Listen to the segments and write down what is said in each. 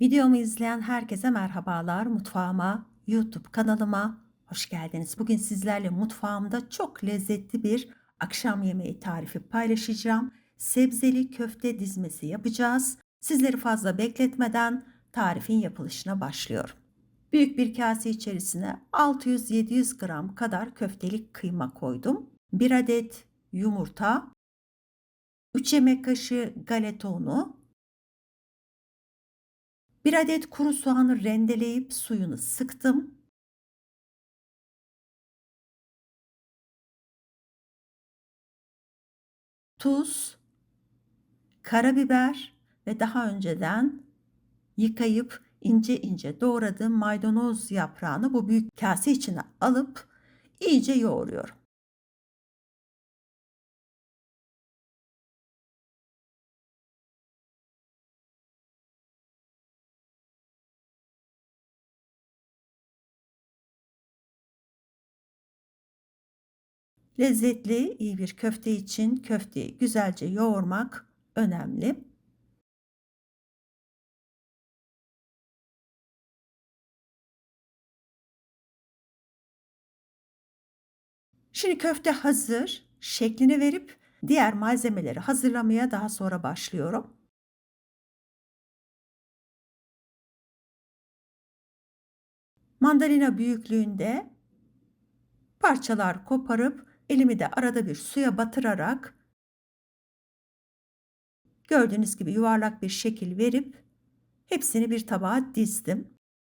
Videomu izleyen herkese merhabalar. Mutfağıma, YouTube kanalıma hoş geldiniz. Bugün sizlerle mutfağımda çok lezzetli bir akşam yemeği tarifi paylaşacağım. Sebzeli köfte dizmesi yapacağız. Sizleri fazla bekletmeden tarifin yapılışına başlıyorum. Büyük bir kase içerisine 600-700 gram kadar köftelik kıyma koydum. 1 adet yumurta, 3 yemek kaşığı galeta unu, 1 adet kuru soğanı rendeleyip suyunu sıktım. Tuz, karabiber ve daha önceden yıkayıp ince ince doğradığım maydanoz yaprağını bu büyük kase içine alıp iyice yoğuruyorum. Lezzetli, iyi bir köfte için köfteyi güzelce yoğurmak önemli. Şimdi köfte hazır. Şeklini verip diğer malzemeleri hazırlamaya daha sonra başlıyorum. Mandalina büyüklüğünde parçalar koparıp elimi de arada bir suya batırarak gördüğünüz gibi yuvarlak bir şekil verip hepsini bir tabağa dizdim.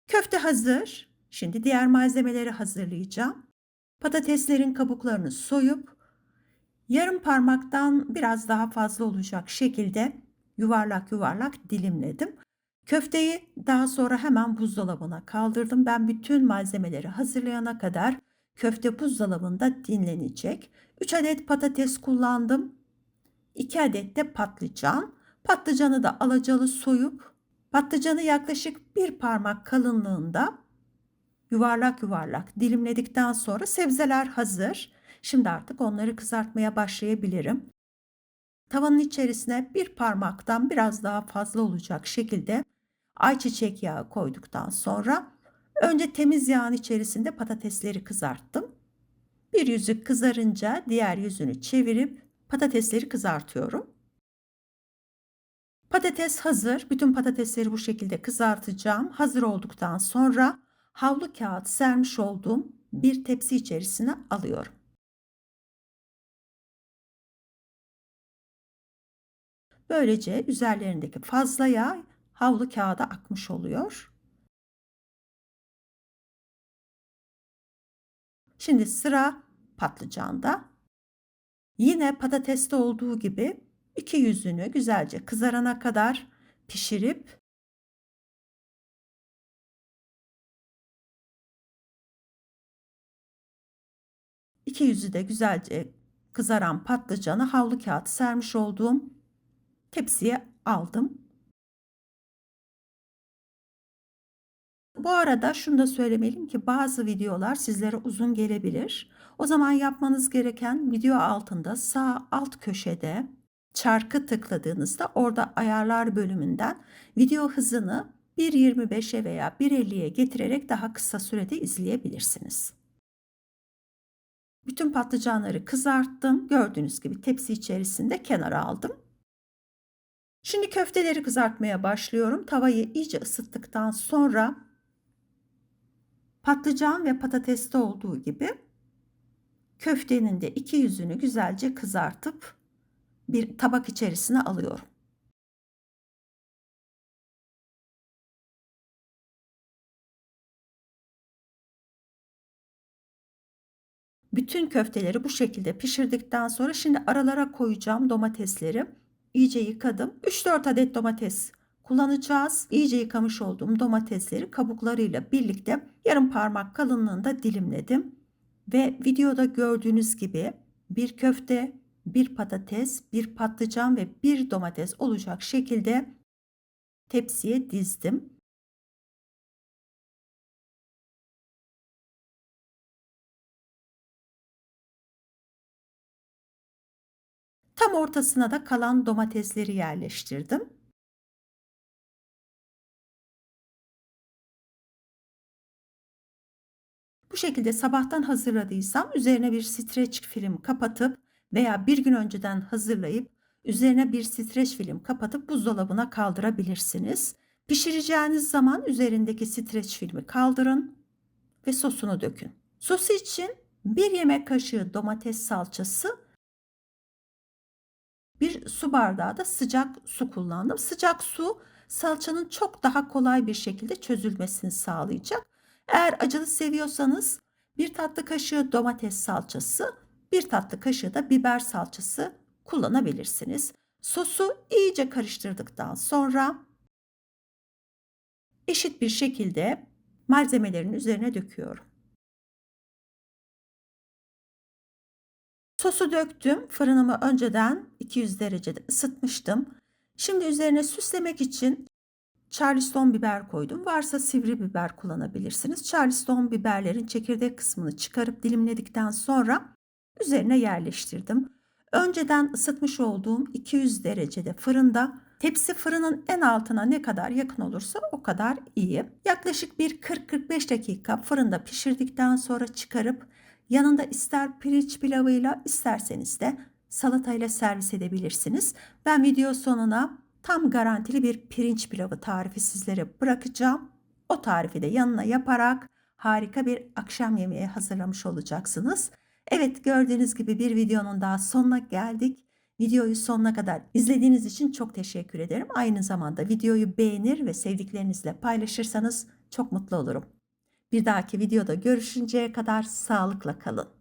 Köfte hazır. Şimdi diğer malzemeleri hazırlayacağım. Patateslerin kabuklarını soyup yarım parmaktan biraz daha fazla olacak şekilde yuvarlak yuvarlak dilimledim. Köfteyi daha sonra hemen buzdolabına kaldırdım. Ben bütün malzemeleri hazırlayana kadar köfte buzdolabında dinlenecek. 3 adet patates kullandım. 2 adet de patlıcan. Patlıcanı da alacalı soyup patlıcanı yaklaşık bir parmak kalınlığında yuvarlak yuvarlak dilimledikten sonra sebzeler hazır. Şimdi artık onları kızartmaya başlayabilirim. Tavanın içerisine bir parmaktan biraz daha fazla olacak şekilde ayçiçek yağı koyduktan sonra önce temiz yağın içerisinde patatesleri kızarttım. Bir yüzü kızarınca diğer yüzünü çevirip patatesleri kızartıyorum. Patates hazır. Bütün patatesleri bu şekilde kızartacağım. Hazır olduktan sonra havlu kağıt sermiş olduğum bir tepsi içerisine alıyorum. Böylece üzerlerindeki fazla yağ havlu kağıda akmış oluyor. Şimdi sıra patlıcanda. Yine patateste olduğu gibi iki yüzünü güzelce kızarana kadar pişirip iki yüzü de güzelce kızaran patlıcanı havlu kağıt sermiş olduğum tepsiye aldım. Bu arada şunu da söylemeliyim ki bazı videolar sizlere uzun gelebilir. O zaman yapmanız gereken video altında sağ alt köşede çarkı tıkladığınızda orada ayarlar bölümünden video hızını 1.25'e veya 1.50'ye getirerek daha kısa sürede izleyebilirsiniz. Bütün patlıcanları kızarttım. Gördüğünüz gibi tepsi içerisinde kenara aldım. Şimdi köfteleri kızartmaya başlıyorum. Tavayı iyice ısıttıktan sonra patlıcan ve patateste olduğu gibi köftenin de iki yüzünü güzelce kızartıp bir tabak içerisine alıyorum. Bütün köfteleri bu şekilde pişirdikten sonra şimdi aralara koyacağım domatesleri. İyice yıkadım. 3-4 adet domates kullanacağız. İyice yıkamış olduğum domatesleri kabuklarıyla birlikte yarım parmak kalınlığında dilimledim. Ve videoda gördüğünüz gibi bir köfte, bir patates, bir patlıcan ve bir domates olacak şekilde tepsiye dizdim. Tam ortasına da kalan domatesleri yerleştirdim. Şekilde sabahtan hazırladıysam üzerine bir streç film kapatıp veya bir gün önceden hazırlayıp üzerine bir streç film kapatıp buzdolabına kaldırabilirsiniz. Pişireceğiniz zaman üzerindeki streç filmi kaldırın ve sosunu dökün. Sosu için bir yemek kaşığı domates salçası, bir su bardağı da sıcak su kullandım. Sıcak su salçanın çok daha kolay bir şekilde çözülmesini sağlayacak. Eğer acılı seviyorsanız bir tatlı kaşığı domates salçası, bir tatlı kaşığı da biber salçası kullanabilirsiniz. Sosu iyice karıştırdıktan sonra eşit bir şekilde malzemelerin üzerine döküyorum. Sosu döktüm. Fırınımı önceden 200 derecede ısıtmıştım. Şimdi üzerine süslemek için Charleston biber koydum. Varsa sivri biber kullanabilirsiniz. Charleston biberlerin çekirdek kısmını çıkarıp dilimledikten sonra üzerine yerleştirdim. Önceden ısıtmış olduğum 200 derecede fırında tepsi fırının en altına ne kadar yakın olursa o kadar iyi. Yaklaşık bir 40-45 dakika fırında pişirdikten sonra çıkarıp yanında ister pirinç pilavıyla isterseniz de salatayla servis edebilirsiniz. Ben video sonuna tam garantili bir pirinç pilavı tarifi sizlere bırakacağım. O tarifi de yanına yaparak harika bir akşam yemeği hazırlamış olacaksınız. Evet gördüğünüz gibi bir videonun daha sonuna geldik. Videoyu sonuna kadar izlediğiniz için çok teşekkür ederim. Aynı zamanda videoyu beğenir ve sevdiklerinizle paylaşırsanız çok mutlu olurum. Bir dahaki videoda görüşünceye kadar sağlıkla kalın.